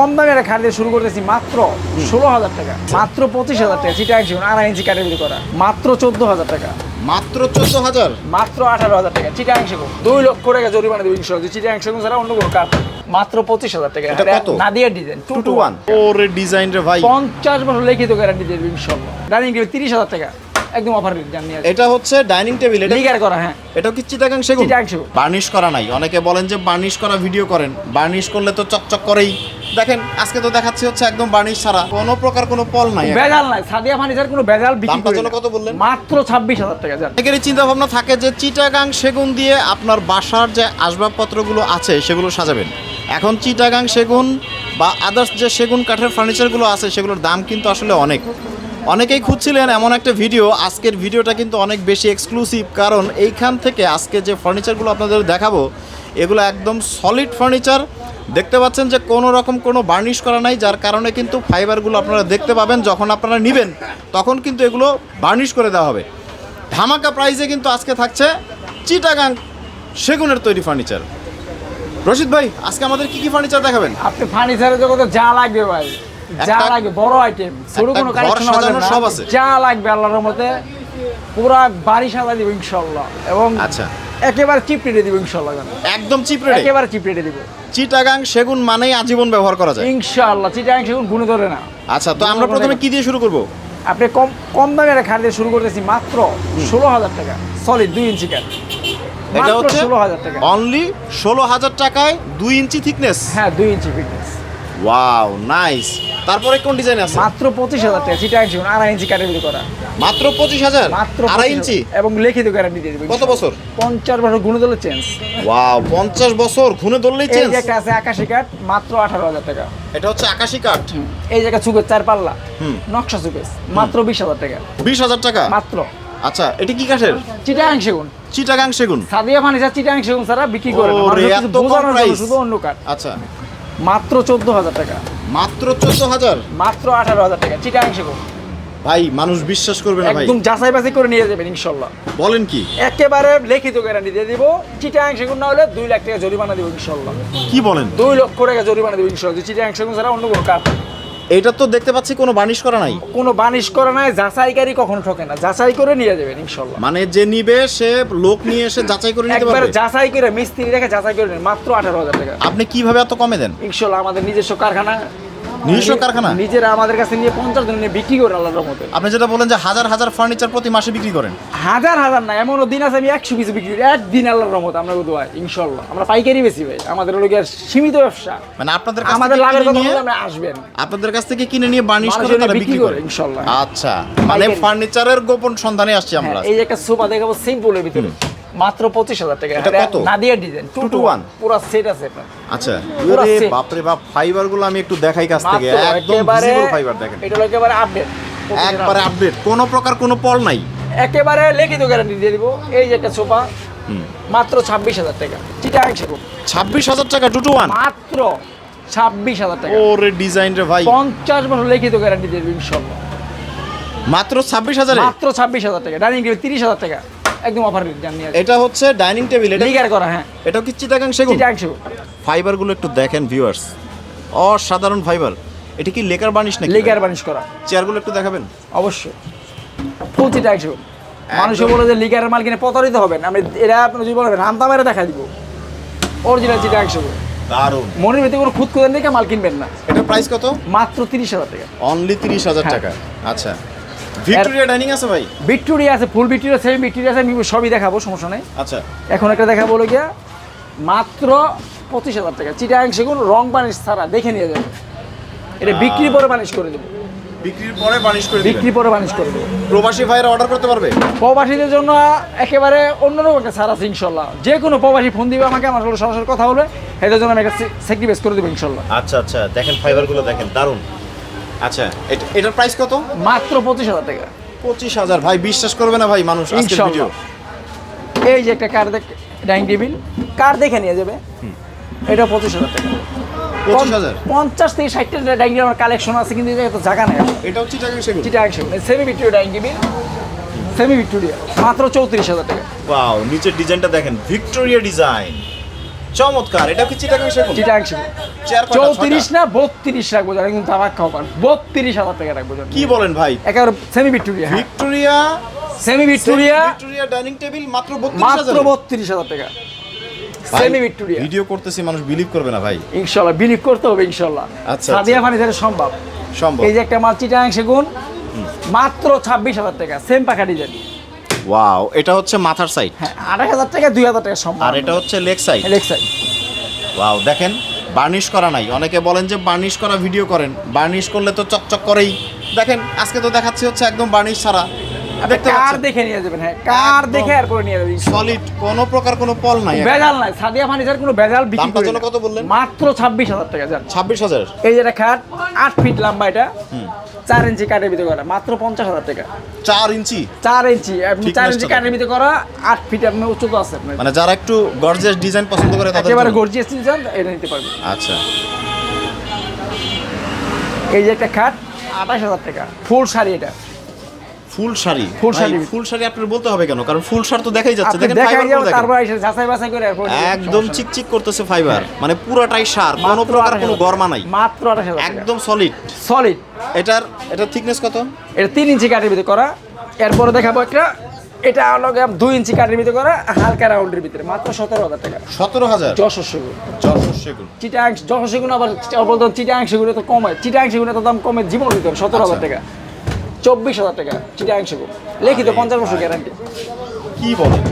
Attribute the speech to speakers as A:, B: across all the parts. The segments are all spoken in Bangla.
A: কম দামে একটা খাট দিয়ে শুরু করতেছি মাত্র ষোলো হাজার টাকা। মাত্র পঁচিশ হাজার টাকা চিটা একশো আড়াই ইঞ্চি ক্যাটাগরি করা। মাত্র চোদ্দ হাজার টাকা।
B: মাত্র চোদ্দ হাজার?
A: মাত্র আঠারো হাজার টাকা চিটা একশো দুই লক্ষ টাকা জরিমানা দেবে চিটা একশো ছাড়া অন্য কোনো মাত্র পঁচিশ হাজার টাকা।
B: এটা কত?
A: Nadia design two
B: two one. ওরে ডিজাইন রে ভাই।
A: পঞ্চাশ বছর লিখিত গ্যারান্টি দেবে ইনশাল্লাহ। ডাইনিং টেবিল তিরিশ হাজার টাকা। একদম অফার
B: এটা হচ্ছে ডাইনিং টেবিল এটা
A: লিগার করা হ্যাঁ।
B: এটাও কি চিটাগাং সেগুন?
A: চিটাগাং সেগুন।
B: বার্নিশ করা নাই। অনেকে বলেন যে বার্নিশ করা ভিডিও করেন। বার্নিশ করলে তো চকচক করেই। দেখেন আজকে তো দেখাচ্ছি হচ্ছে একদম বার্নিশ ছাড়া। কোনো প্রকার কোনো পল নাই
A: বেজাল নাই সাদিয়া ফার্নিচার কোনো বেজাল বিক্রি করি
B: যেন কত বললেন?
A: মাত্র ছাব্বিশ হাজার টাকা জান।
B: অনেকেরই চিন্তা ভাবনা থাকে যে চিটাগাং সেগুন দিয়ে আপনার বাসার যে আসবাবপত্রগুলো আছে সেগুলো সাজাবেন। এখন চিটাগাং সেগুন বা আদার্স যে সেগুন কাঠের ফার্নিচারগুলো আছে সেগুলোর দাম কিন্তু আসলে অনেক। অনেকেই খুঁজছিলেন এমন একটা ভিডিও আজকের ভিডিওটা কিন্তু অনেক বেশি এক্সক্লুসিভ কারণ এইখান থেকে আজকে যে ফার্নিচারগুলো আপনাদের দেখাবো এগুলো একদম সলিড ফার্নিচার দেখতে পাচ্ছেন যে কোনো রকম কোনো বার্নিশ করা নাই যার কারণে কিন্তু ফাইবারগুলো আপনারা দেখতে পাবেন যখন আপনারা নেবেন তখন কিন্তু এগুলো বার্নিশ করে দেওয়া হবে। ধামাকা প্রাইসে কিন্তু আজকে থাকছে চিটাগাং সেগুনের তৈরি ফার্নিচার রশিদ ভাই আজকে আমাদের কি কি ফার্নিচার দেখাবেন?
A: আপনি ফার্নিচারের জগতে যা লাগবে ভাই যা লাগবে বড় আইটেম ছোট কোনো কালেকশন
B: সব আছে।
A: যা লাগবে আল্লাহর মতে পুরা বাড়ি সাজা দিব ইনশাল্লাহ। এবং
B: আচ্ছা।
A: একেবারে চিপ রেটে দিব ইনশাল্লাহ
B: একদম চিপ রেটে
A: একেবারে চিপ রেটে দিব।
B: চিটাগাং সেগুন মানেই আজীবন ব্যবহার করা যায়।
A: ইনশাল্লাহ চিটাং সেগুন গুণে ধরে না।
B: আচ্ছা তো আমরা প্রথমে কি দিয়ে শুরু করব?
A: আপনি কম কম দামে একটা খাট দিয়ে শুরু করতেছি মাত্র ষোলো হাজার টাকা। সলিড দুই ইঞ্চি কাঠ
B: এটা হচ্ছে
A: ষোলো হাজার টাকা।
B: অনলি ষোলো হাজার টাকায় দুই ইঞ্চি থিকনেস
A: হ্যাঁ দুই ইঞ্চি ফিটনেস
B: ওয়াও নাইস তারপরে কোন ডিজাইন আছে?
A: মাত্র পঁচিশ হাজার টাকা চিটাং সেগুন আড়াই ইঞ্চি ক্যাটাগরি করা।
B: মাত্র পঁচিশ হাজার?
A: মাত্র
B: আড়াই ইঞ্চি?
A: এবং লিখিত গ্যারান্টি দিয়ে দেবো
B: কত বছর?
A: পঞ্চাশ বছর গুণে দিলে চেঞ্জ
B: ওয়াও পঞ্চাশ বছর ধরলেই
A: এই
B: চেঞ্জ
A: একটা আছে আকাশি কাঠ মাত্র আঠারো হাজার টাকা।
B: এটা হচ্ছে আকাশি কাঠ?
A: এই জায়গা চুকের চার পাল্লা নকশা চুকেস মাত্র বিশ হাজার টাকা।
B: বিশ হাজার টাকা?
A: মাত্র।
B: আচ্ছা এটি কি কাঠের?
A: চিটাং সেগুন।
B: চিটাগাং সেগুন।
A: সাদিয়া ফার্নিচার চিটাং সেগুন ছাড়া বিক্রি করে না? শুধু অন্য কাঠ।
B: আচ্ছা।
A: মাত্র চোদ্দ হাজার টাকা।
B: মাত্র চোদ্দ হাজার?
A: মাত্র আঠারো হাজার টাকা। চিটাং সেগুন
B: ভাই মানুষ বিশ্বাস করবে না ভাই।
A: একদম যাচাই বাছাই করে নিয়ে যাবেন ইনশাল্লাহ।
B: বলেন কি?
A: একেবারে লিখিত গ্যারান্টি দিয়ে দিব। চিটাং সেগুন না হলে দুই লাখ টাকা জরিমানা দিব ইনশাল্লাহ।
B: কি বলেন?
A: দুই লক্ষ টাকা জরিমানা দিব ইনশাল্লাহ। চিটাং সেগুন ছাড়া অন্য কোনো কাঠ
B: এটা তো দেখতে পাচ্ছি কোনো বানিশ করা নাই।
A: কোনো বানিশ করা নাই যাচাইকারী কখনো ঠকে না। যাচাই করে নিয়ে যাবেন ইনশাল্লাহ।
B: মানে যে নিবে সে লোক নিয়ে এসে যাচাই করে নিতে
A: একবারে
B: পারবে?
A: যাচাই করে মিস্ত্রি রেখে যাচাই করে নেন মাত্র আঠারো হাজার টাকা।
B: আপনি কীভাবে এত কমে দেন?
A: ইনশাল্লাহ আমাদের নিজস্ব কারখানা
B: নিজস্ব কারখানা?
A: নিজেরা আমাদের কাছে নিয়ে পঞ্চাশ জন নিয়ে বিক্রি করে আল্লাহর মতো
B: আপনি যেটা বলেন যে হাজার হাজার ফার্নিচার প্রতি মাসে বিক্রি করেন।
A: হাজার হাজার না এমনও দিন আছে আমি একশো পিস বিক্রি করি। একদিন আল্লাহর রহমত আমরা ইনশাল্লাহ আমরা পাইকারি বেশি ভাই আমাদের গিয়ে সীমিত ব্যবসা।
B: মানে আপনাদের
A: আমাদের লাভের কথা আমরা আসবেন।
B: আপনাদের কাছ থেকে কিনে নিয়ে বার্নিশ করে তারা
A: বিক্রি করে, ইনশাল্লাহ।
B: আচ্ছা মানে। ফার্নিচারের গোপন সন্ধানে আসছি আমরা
A: হ্যাঁ, এই যে একটা সোফা দেখাবো সিম্পলের ভিতরে। মাত্র পঁচিশ হাজার টাকা।
B: এটা কত?
A: Nadia design two two one পুরো সেট আছে আপনার
B: আচ্ছা।
A: পুরা
B: বাপরে বাপ ফাইবারগুলো আমি একটু দেখাই কাছ থেকে। একদম ভিজিবল ফাইবার দেখেন।
A: এটা হলো একেবারে আপডেট
B: একবারে আপডেট কোনো প্রকার কোনো পল নাই।
A: একেবারে লিখিত গ্যারান্টি দিয়ে দিব। এই যে একটা সোফা মাত্র ছাব্বিশ হাজার টাকা। চিটা
B: ছাব্বিশ হাজার টাকা টু টু ওয়ান
A: মাত্র ছাব্বিশ হাজার টাকা।
B: ওরে ডিজাইন রে ভাই।
A: পঞ্চাশ বছর লিখিত গ্যারান্টি দিয়ে দিব ইনশাল্লাহ।
B: মাত্র ছাব্বিশ হাজারে?
A: মাত্র ছাব্বিশ হাজার টাকা। ডাইনিং টেবিল তিরিশ হাজার টাকা। একদম অফার রেট
B: এটা হচ্ছে ডাইনিং টেবিল এটা
A: লিগার করা হ্যাঁ।
B: এটাও কি চিটাগাং সেগুন?
A: চিটা সেগুন।
B: ফাইবারগুলো একটু দেখেন ভিউয়ার্স অসাধারণ ফাইবার এটা কি লেকার বানিশ নাকি?
A: লিগার বানিশ করা।
B: চেয়ারগুলো একটু দেখাবেন?
A: অবশ্যই। ফুল চিটা সেগুন। মানুষে বলে যে লিগারের মাল কিনে প্রতারিত হবেন। আমি এরা আপনি যদি বলবেন হান্তা মেরে দেখা দিব। অরিজিনাল চিটা সেগুন।
B: দারুণ।
A: মনের ভিতরে কোনো খুদ খুদেন দেখে মাল কিনবেন না।
B: এটার প্রাইস কত?
A: মাত্র তিরিশ হাজার টাকা।
B: অনলি তিরিশ হাজার
A: হ্যাঁ।
B: টাকা। আচ্ছা। ভিক্টোরিয়া ডাইনিং আছে ভাই?
A: ভিক্টোরিয়া আছে ফুল ভিক্টোরিয়া সেমি ভিক্টোরিয়া আছে আমি সবই দেখাবো সমস্যা নেই।
B: আচ্ছা।
A: এখন একটা দেখাবো হলো গিয়া মাত্র পঁচিশ হাজার টাকা। চিটাং সেগুন রং বানিশ ছাড়া দেখে নিয়ে যাবে। এটা বিক্রি পরে বানিশ করে দেবো।
B: বিক্রির পরে বানিশ করে
A: বিক্রি পরে বানিশ করে দেবো।
B: প্রবাসী ভাইরা অর্ডার করতে পারবে?
A: প্রবাসীদের জন্য একেবারে অন্যরকম একটা ছাড় আছে ইনশাল্লাহ। যে কোনো প্রবাসী ফোন দিবে আমাকে আমার সাথে সরাসরি কথা বলবে। এদের জন্য আমি একটা স্যাক্রিফাইস করে দেবো ইনশাল্লাহ।
B: আচ্ছা আচ্ছা দেখেন ফাইবারগুলো দেখেন দারুণ। আচ্ছা এটা- এটার প্রাইস কত?
A: মাত্র পঁচিশ হাজার টাকা।
B: পঁচিশ হাজার। ভাই বিশ্বাস করবে না ভাই মানুষ আজকের। ভিডিও
A: এই যে একটা কার দেখ ডাইনিং টেবিল কার দেখে নিয়ে যাবে। এটা পঁচিশ হাজার টাকা।
B: পঁচিশ হাজার?
A: পঞ্চাশ থেকে ষাটটা ডাইনিং টেবিল কালেকশন আছে কিন্তু জায়গায় তো জায়গা নেই।
B: এটা হচ্ছে টাকা সেগুন
A: semi Victoria dining table semi Victoria মাত্র চৌত্রিশ হাজার টাকা।
B: ওয়াও নিচের ডিজাইনটা দেখেন ভিক্টোরিয়া ডিজাইন চমৎকার এটা কি চিটাগাং সেগুন?
A: চিটাং সেগুন। চৌত্রিশ না বত্রিশ রাখব যারা কিন্তু তামাক বত্রিশ হাজার টাকা রাখব
B: কি বলেন ভাই?
A: একেবারে semi Victoria
B: Victoria
A: semi Victoria
B: Victoria dining table মাত্র 32
A: মাত্র বত্রিশ হাজার টাকা। সেমি ভিক্টোরিয়া
B: ভিডিও করতেছি মানুষ বিলিভ করবে না ভাই।
A: ইনশাল্লাহ বিলিভ করতে হবে ইনশাল্লাহ।
B: আচ্ছা,
A: সাদিয়া ফার্নিচারে সম্ভব।
B: সম্ভব।
A: এই যে একটা মাল চিটাং সেগুন মাত্র ছাব্বিশ হাজার টাকা সেম পাকা ডিজাইন
B: ওয়াও এটা হচ্ছে মাথার সাইড
A: হ্যাঁ আড়াই হাজার টাকা দুই হাজার টাকা সম্ভব
B: আর এটা হচ্ছে leg side
A: leg side
B: wow দেখেন বার্নিশ করা নাই। অনেকে বলেন যে বার্নিশ করা ভিডিও করেন। বার্নিশ করলে তো চকচক করেই। দেখেন আজকে তো দেখাচ্ছি হচ্ছে একদম বার্নিশ ছাড়া। দেখতে
A: কার দেখে নিয়ে যাবেন হ্যাঁ কার দেখে আর করে নিয়ে যাবেন?
B: সলিড কোনো প্রকার কোনো পল নাই
A: বেজাল নাই সাদিয়া ফার্নিচার কোনো বেজাল বিক্রি করি
B: কত বললেন?
A: মাত্র ছাব্বিশ হাজার টাকা জান।
B: ছাব্বিশ হাজার।
A: এই যে একটা খাট আট ফিট লম্বা এটা। চার ইঞ্চি কাঠের ভিতরে করা মাত্র পঞ্চাশ হাজার টাকা।
B: চার ইঞ্চি?
A: চার ইঞ্চি আপনি চার ইঞ্চি
B: কাটের
A: কাঠের ভিতরে করা আট ফিট আপনি উচ্চতা আছে আপনার
B: মানে যারা একটু গর্জিয়াস ডিজাইন পছন্দ করে তাদের
A: একেবারে গর্জিয়াস ডিজাইন এটা নিতে পারবেন।
B: আচ্ছা।
A: এই যে একটা খাট আঠাশ হাজার টাকা ফুল শাড়ি এটা।
B: ফুল শাড়ি
A: ফুল শাড়ি।
B: ফুল শাড়ি আপনার বলতে হবে কেন কারণ ফুল শাড়ি তো দেখাই যাচ্ছে দেখেন ফাইবার
A: তারপর এসে যাচাই বাছাই করে
B: একদম চিকচিক করতেছে ফাইবার মানে পুরাটাই সার কোনো প্রকার কোনো গরমা নাই
A: মাত্র আঠাশ হাজার
B: একদম সলিড
A: সলিড
B: এটার এটার থিকনেস কত
A: এটা তিন ইঞ্চি কাঠের ভিতরে করা এরপরে দেখাবো একটা এটা হলো দুই ইঞ্চি কাঠের ভিতরে করা হালকা রাউন্ডের ভিতরে মাত্র সতেরো হাজার টাকা
B: সতেরো হাজার
A: যশোর সেগুন
B: যশোর সেগুন
A: চিটাং যশোর সেগুন আবার বলতো চিটাং সেগুনে তো কমে চিটাং সেগুনে তো দাম কমে জীবন দিতে সতেরো হাজার
B: আচ্ছা।
A: টাকা চব্বিশ হাজার টাকা চিটাং সেগুন লিখিত পঞ্চাশ বছর গ্যারান্টি
B: কি বলেন?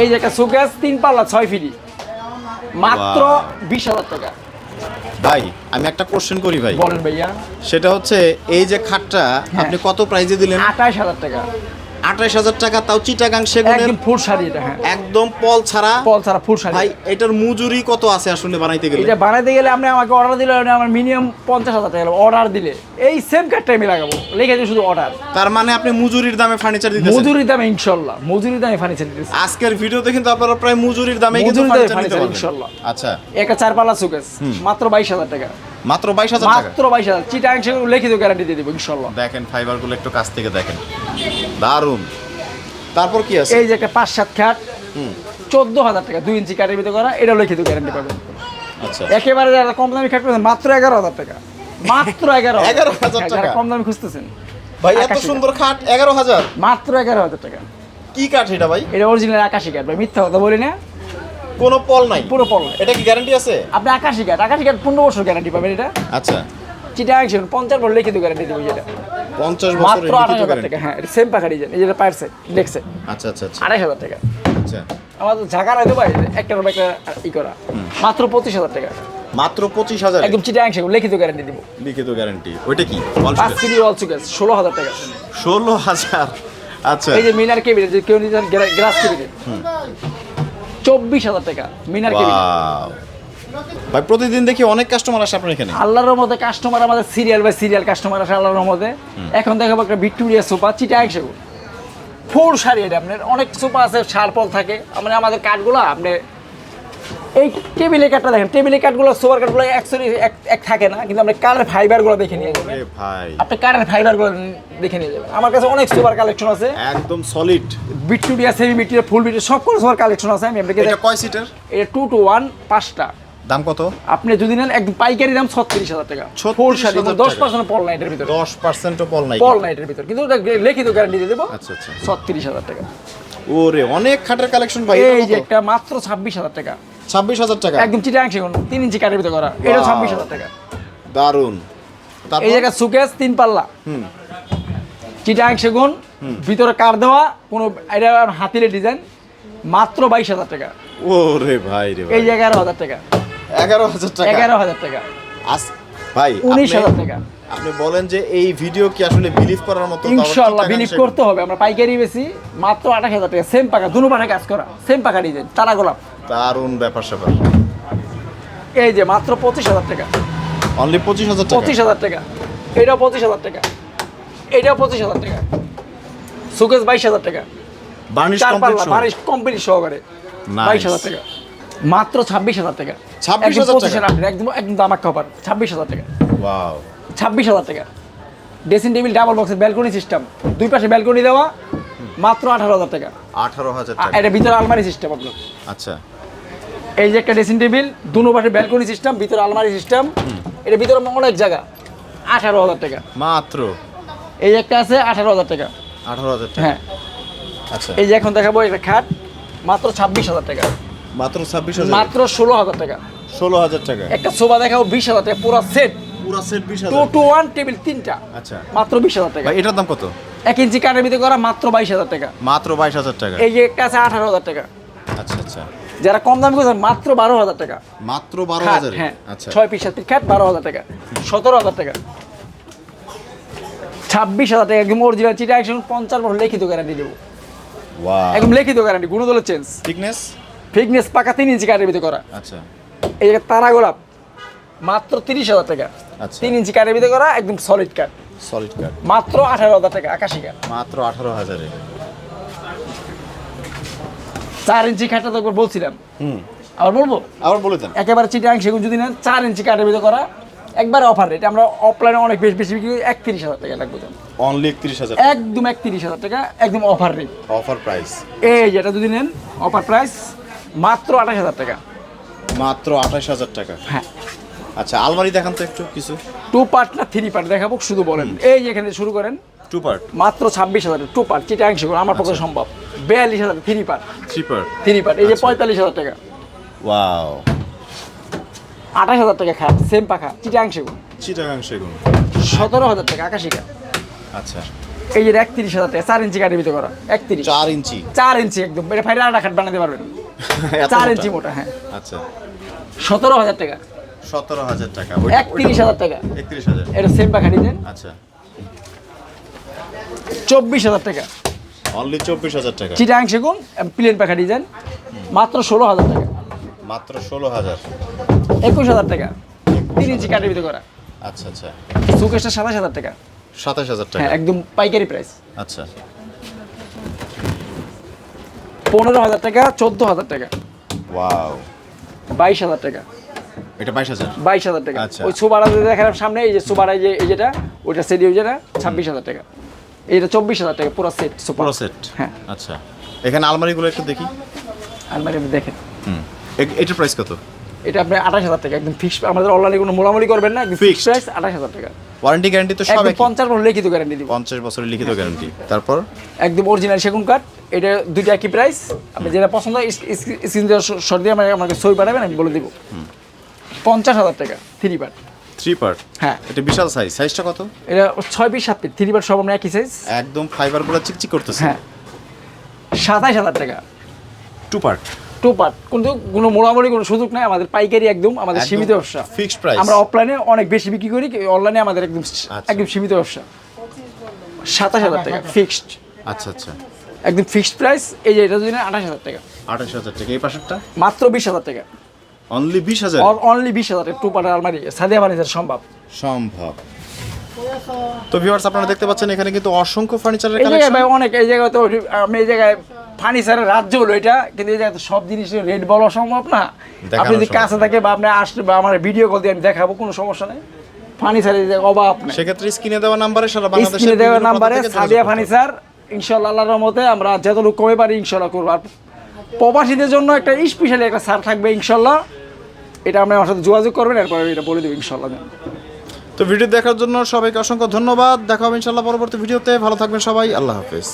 A: এই যে একটা সুকেস তিন পাল্লা ছয় ফিটি মাত্র বিশ হাজার টাকা।
B: ভাই আমি একটা কোশ্চেন করি ভাই।
A: বলেন ভাইয়া।
B: সেটা হচ্ছে এই যে খাটটা
A: হ্যাঁ।
B: আপনি কত প্রাইজে দিলেন?
A: আঠাশ হাজার টাকা।
B: আঠাশ হাজার টাকা তাও চিটাগাং সেগুনের
A: ফুল শাড়ি এটা হ্যাঁ।
B: একদম পল ছাড়া।
A: পল ছাড়া ফুল শাড়ি।
B: ভাই এটার মজুরি কত আছে আসলে বানাইতে গেলে?
A: এটা বানাইতে গেলে আপনি আমাকে অর্ডার দিলে আমার মিনিমাম পঞ্চাশ হাজার টাকা অর্ডার দিলে। এই সেম কার্ডটা আমি লাগাবো। লিখে দিই শুধু অর্ডার
B: তার মানে আপনি মজুরির দামে ফার্নিচার দিতেছেন?
A: মজুরির দামে ইনশাল্লাহ। মজুরির দামে ফার্নিচার দিতেছি।
B: আজকের ভিডিওতে কিন্তু আপনারা প্রায় মজুরির দামে কিন্তু ফার্নিচার
A: ইনশাল্লাহ।
B: আচ্ছা।
A: একটা চার পাল্লা সুকেস মাত্র বাইশ হাজার টাকা।
B: মাত্র বাইশ হাজার
A: মাত্র বাইশ হাজার। চিটাং সেগুলো লিখিত গ্যারান্টি দিয়ে দেবো ইনশাল্লাহ।
B: দেখেন ফাইবারগুলো একটু কাছ থেকে দেখেন। দারুণ তারপর কি আছে?
A: এই যে একটা পাঁচ সাত খাট চোদ্দ হাজার টাকা দুই ইঞ্চি কাঠের ভিতরে করা এটা লিখিত গ্যারান্টি পাবেন।
B: আচ্ছা।
A: একেবারে যারা কম দামি খাট পেয়েছেন মাত্র এগারো হাজার টাকা। মাত্র এগারো
B: 11,000
A: হ্যাঁ,
B: টাকা?
A: কম দামি খুঁজতেছেন
B: ভাই এত সুন্দর খাট এগারো হাজার?
A: মাত্র এগারো হাজার টাকা।
B: কি কাঠ এটা ভাই?
A: এটা অরিজিনাল আকাশি কাঠ ভাই মিথ্যা কথা বলি না।
B: কোনো পল নাই?
A: পুরো পল
B: এটা কি গ্যারান্টি আছে?
A: আপনি আকাশি কাঠ আকাশি কাঠ পনেরো বছর গ্যারান্টি পাবেন এটা।
B: আচ্ছা।
A: চিটাং সেগুন পঞ্চাশ বছর লিখিত গ্যারান্টি দেবো এটা
B: পঞ্চাশ
A: মাত্র আড়াই হাজার টাকা হ্যাঁ এটা সেম পাখা ডিজাইন এই যেটা পায়ের দেখছে
B: আচ্ছা আচ্ছা আচ্ছা।
A: আড়াই হাজার টাকা।
B: আচ্ছা।
A: আমাদের ঝাঁকার হয়তো ভাই একটা রুম একটা ই করা। মাত্র পঁচিশ হাজার টাকা।
B: মাত্র পঁচিশ হাজার?
A: একদম চিটাং সেগুন লিখিত গ্যারান্টি দিব।
B: লিখিত গ্যারান্টি ওইটা কি?
A: পাঁচ কেজি অল ষোলো হাজার টাকা।
B: ষোলো হাজার। আচ্ছা।
A: এই যে মিনার কেবিনেট যে কেউ নিতে গ্লাস কেবিনেট চব্বিশ হাজার টাকা মিনার
B: ভাই প্রতিদিন দেখি অনেক কাস্টমার আসে আপনার এখানে।
A: আল্লাহর মধ্যে কাস্টমার আমাদের সিরিয়াল বাই সিরিয়াল কাস্টমার আসে আল্লাহর মধ্যে এখন দেখাবো একটা ভিক্টোরিয়া সোফা চিটা একশো ফোর শাড়ি এটা আপনার অনেক সোফা আছে সারপল থাকে। মানে আমাদের কাঠগুলো আপনি এই টেবিলের কাঠটা দেখেন টেবিলের কাঠগুলো সোফার কাঠগুলো অ্যাকচুয়ালি এক থাকে না কিন্তু আপনি কাঠের ফাইবারগুলো দেখে নিয়ে যাবেন
B: ভাই।
A: আপনি কাঠের ফাইবারগুলো দেখে নিয়ে যাবেন। আমার কাছে অনেক সোফার কালেকশন আছে।
B: একদম solid
A: Victoria semi Victoria full Victoria সব করে সোফার কালেকশন আছে। আমি আপনাকে
B: এটা কয় সিটার
A: এটা টু টু ওয়ান পাঁচটা।
B: দাম কত?
A: আপনি যদি নেন একদম পাইকারি দাম ছত্রিশ হাজার টাকা। ফুল শাড়ি। দশ পার্সেন্ট পল নাইটের ভিতরে।
B: দশ পার্সেন্টও পল নাই
A: পল নাইটের ভিতরে। কিন্তু লিখিত গ্যারান্টি দিয়ে দেবো।
B: আচ্ছা আচ্ছা।
A: ছত্রিশ হাজার টাকা।
B: ওরে অনেক খাটের কালেকশন ভাই
A: এই যে একটা মাত্র ছাব্বিশ হাজার টাকা।
B: ছাব্বিশ হাজার টাকা।
A: একদম চিটাং সেগুন তিন ইঞ্চি কাঠের ভিতরে করা। এটা ছাব্বিশ হাজার টাকা।
B: দারুণ
A: এই জায়গা সুকেস তিন পাল্লা।
B: হুম।
A: চিটাং সেগুন ভিতরে কার দেওয়া কোনো এটা হাতিলে ডিজাইন মাত্র বাইশ হাজার টাকা।
B: ওরে ভাই রে
A: এই এগারো হাজার টাকা।
B: এগারো হাজার টাকা।
A: এগারো হাজার টাকা।
B: ভাই
A: উনিশ হাজার টাকা।
B: আপনি বলেন যে এই ভিডিও কি আসলে বিলিভ করার মতো
A: ইনশাল্লাহ বিলিভ করতে হবে। আমরা পাইকারি বেশি মাত্র আঠাশ হাজার টাকা। সেম পাকা দুনো পাখা কাজ করা। সেম পাকা ডিজাইন তারা গোলাপ।
B: দারুণ ব্যাপার স্যাপার
A: এই যে মাত্র পঁচিশ হাজার টাকা
B: অনলি পঁচিশ হাজার
A: পঁচিশ হাজার টাকা এটাও পঁচিশ হাজার টাকা এটাও পঁচিশ হাজার টাকা সুকেশ বাইশ হাজার টাকা
B: বার্নিশ কমপ্লিট
A: বারিশ কমপ্লিট সহকারে বাইশ হাজার টাকা মাত্র ছাব্বিশ হাজার টাকা
B: 26,000
A: একদম
B: টাকা?
A: একদম একদম দামাক খাবার ছাব্বিশ হাজার টাকা
B: ওয়াও
A: ছাব্বিশ হাজার টাকা ড্রেসিং টেবিল ডাবল বক্সের ব্যালকনি সিস্টেম দুই পাশে ব্যালকনি দেওয়া মাত্র আঠারো হাজার টাকা
B: আঠারো হাজার টাকা
A: এটা ভিতরে আলমারি সিস্টেম আপনার
B: আচ্ছা
A: এই যে একটা ড্রেসিং টেবিল দুনো পাশে ব্যালকনি সিস্টেম ভিতরে আলমারি সিস্টেম এটা ভিতরে অনেক জায়গা আঠারো হাজার টাকা।
B: মাত্র?
A: এই একটা আছে আঠারো হাজার টাকা।
B: আঠারো হাজার টাকা?
A: হ্যাঁ।
B: আচ্ছা।
A: এই যে এখন দেখাবো একটা খাট মাত্র ছাব্বিশ হাজার টাকা।
B: মাত্র ছাব্বিশ হাজার?
A: মাত্র ষোলো হাজার টাকা।
B: ষোলো হাজার টাকা?
A: একটা সোফা দেখাবো বিশ হাজার টাকা পুরো সেট
B: পুরো সেট বিশ
A: টু টু ওয়ান টেবিল তিনটা।
B: আচ্ছা।
A: মাত্র বিশ হাজার টাকা।
B: এটার দাম কত?
A: এক ইঞ্চি কাঠের ভিতরে করা মাত্র বাইশ হাজার টাকা।
B: মাত্র বাইশ হাজার টাকা।
A: এই যে একটা আছে আঠারো হাজার টাকা।
B: আচ্ছা আচ্ছা।
A: যারা কম দামি করছেন মাত্র বারো হাজার টাকা।
B: মাত্র বারো হাজার?
A: হ্যাঁ
B: আচ্ছা।
A: ছয় পিস সাত পিস খাট বারো হাজার টাকা। সতেরো হাজার টাকা। ছাব্বিশ হাজার টাকা একদম অরিজিনাল চিটা একশো পঞ্চাশ বছর লিখিত গ্যারান্টি দেবো। একদম লিখিত গ্যারান্টি গুণদলের চেঞ্জ
B: থিকনেস
A: ফিটনেস পাকা তিন ইঞ্চি কাঠের ভিতরে করা।
B: আচ্ছা।
A: এই তারা গোলাপ মাত্র তিরিশ হাজার টাকা।
B: আচ্ছা।
A: তিন ইঞ্চি কাঠের ভিতরে করা একদম সলিড কাঠ।
B: সলিড কাট
A: মাত্র আঠারো হাজার টাকা আকাশি কাঠ।
B: মাত্র আঠারো হাজারে।
A: চার ইঞ্চি খাটটা তো একবার বলছিলাম।
B: হুম।
A: আবার বলব?
B: আবার বলে দেন।
A: একেবারে চিটাং সেগুন যদি নেন চার ইঞ্চি কাঠের ভিতরে করা একবারে অফার রেট আমরা অফলাইনে অনেক বেশি বেশি বিক্রি একত্রিশ হাজার টাকা লাগবে
B: অনলি একত্রিশ হাজার
A: একদম একত্রিশ হাজার টাকা একদম অফার রেট
B: অফার প্রাইস
A: এই যেটা যদি নেন অফার প্রাইস মাত্র আঠাশ হাজার টাকা।
B: মাত্র আঠাশ হাজার টাকা।
A: হ্যাঁ।
B: আচ্ছা আলমারি দেখান তো একটু কিছু।
A: টু পার্ট না থ্রি পার্ট দেখাবো শুধু বলেন। এই যে এখানে শুরু করেন
B: টু পার্ট
A: মাত্র ছাব্বিশ হাজার টু পার্ট চিটাং সেগুন আমার পক্ষে সম্ভব। বিয়াল্লিশ হাজার three part
B: three part
A: three part এই যে পঁয়তাল্লিশ হাজার টাকা।
B: ওয়াও
A: আঠাশ হাজার টাকা খাট সেম পাখা চিটাং সেগুন।
B: চিটাগাং সেগুন।
A: সতেরো হাজার টাকা আকাশিকা
B: আচ্ছা।
A: এই যে একত্রিশ হাজার টাকা চার ইঞ্চি কাঠের ভিতরে করা একত্রিশ।
B: চার ইঞ্চি?
A: চার ইঞ্চি একদম এটা ফাইলে আটা খাট বানাতে পারবেন। চার ইঞ্চি মোটা হ্যাঁ।
B: আচ্ছা।
A: সতেরো হাজার টাকা।
B: সতেরো হাজার টাকা
A: একত্রিশ হাজার টাকা।
B: একত্রিশ হাজার।
A: এটা সেম পাখা ডিজাইন
B: আচ্ছা।
A: চব্বিশ হাজার টাকা
B: অনলি চব্বিশ হাজার টাকা
A: চিটাং সেগুন প্লেন পাখা ডিজাইন মাত্র ষোলো হাজার টাকা
B: মাত্র ষোলো হাজার
A: একুশ হাজার টাকা তিন ইঞ্চি কাঠের ভিতরে করা
B: আচ্ছা আচ্ছা
A: সুকেশটা সাতাশ হাজার টাকা
B: সাতাশ হাজার টাকা
A: হ্যাঁ একদম পাইকারি প্রাইস
B: আচ্ছা
A: পনেরো হাজার টাকা চোদ্দ হাজার টাকা
B: ওয়াও
A: বাইশ হাজার টাকা
B: এটা বাইশ হাজার
A: বাইশ হাজার টাকা
B: আচ্ছা।
A: ওই সুবারা যে দেখালাম সামনে এই যে সুবারা যে এই যেটা ওইটা সেট যেটা ছাব্বিশ হাজার টাকা এইটা চব্বিশ হাজার টাকা পুরো সেট সুপার
B: পুরো সেট
A: হ্যাঁ।
B: আচ্ছা। এখানে আলমারিগুলো একটু দেখি।
A: আলমারি আপনি দেখেন।
B: হুম। এটার প্রাইস কত?
A: এটা আপনি আঠাশ হাজার টাকা একদম ফিক্স আমাদের অনলাইনে কোনো মোলামুলি করবেন না একদম ফিক্স প্রাইস আঠাশ হাজার টাকা।
B: ওয়ারেন্টি গ্যারান্টি তো সব
A: একদম পঞ্চাশ বছর লিখিত গ্যারান্টি দিব।
B: পঞ্চাশ বছরের লিখিত গ্যারান্টি তারপর?
A: একদম অরিজিনাল সেগুন কাঠ এটা দুইটা একই প্রাইস আপনি যেটা পছন্দ স্ক্রিন শর্ট দিয়ে আমাকে আমাকে সই পাঠাবেন আমি বলে দিব। পঞ্চাশ হাজার টাকা থ্রি পার্ট
B: থ্রি পার্ট?
A: হ্যাঁ।
B: এটা বিশাল সাইজ সাইজটা কত?
A: এটা ছয় পিস সাত পিস থ্রি পার্ট সব আমরা একই সাইজ
B: একদম ফাইবারগুলো চিকচিক করতেছে।
A: হ্যাঁ। সাতাশ হাজার টাকা।
B: টু পার্ট
A: টু পার্ট কিন্তু কোনো মোড়ামুড়ি কোনো সুযোগ নাই। আমাদের পাইকারি একদম আমাদের সীমিত ব্যবসা।
B: fixed price।
A: আমরা অফলাইনে অনেক বেশি বিক্রি করি অনলাইনে আমাদের একদম একদম সীমিত ব্যবসা। সাতাশ হাজার টাকা ফিক্সড
B: আচ্ছা আচ্ছা।
A: একদম ফিক্সড প্রাইস এই যে এটা যদি আঠাশ হাজার টাকা।
B: আঠাশ হাজার টাকা। এই পাশেরটা?
A: মাত্র বিশ হাজার টাকা।
B: অনলি বিশ হাজার?
A: অনলি বিশ হাজার টু পার্ট আলমারি সাদিয়া ফার্নিচার সম্ভব।
B: সম্ভব। তো ভিউয়ার্স আপনারা দেখতে পাচ্ছেন এখানে কিন্তু অসংখ্য ফার্নিচারের কালেকশন
A: ভাই অনেক এই জায়গায় তো আমি এই জায়গায় ফার্নিচারের রাজ্য হলো এটা কিন্তু এই জায়গায় সব জিনিসের রেট বলা সম্ভব না। আপনি যদি কাছে থাকে বা আপনি আসলে বা আমার ভিডিও কল দিয়ে আমি দেখাবো কোনো সমস্যা নেই। ফার্নিচারের অভাব
B: সেক্ষেত্রে স্ক্রিনে দেওয়া নাম্বারে সারা বাংলাদেশের
A: স্ক্রিনে দেওয়া নাম্বারে সাদিয়া ফার্নিচার ইনশাল্লাহ আল্লাহর রহমতে আমরা যতটুকু কমে পারি ইনশাল্লাহ করব। আর প্রবাসীদের জন্য একটা স্পেশালি একটা সার থাকবে ইনশাল্লাহ এটা আপনি আমার সাথে যোগাযোগ করবেন, এরপরে এটা বলে দেবো ইনশাল্লাহ
B: তো ভিডিও দেখার জন্য সবাইকে অসংখ্য ধন্যবাদ। দেখা হবে ইনশাল্লাহ পরবর্তী ভিডিওতে। ভালো থাকবেন সবাই। আল্লাহ হাফেজ।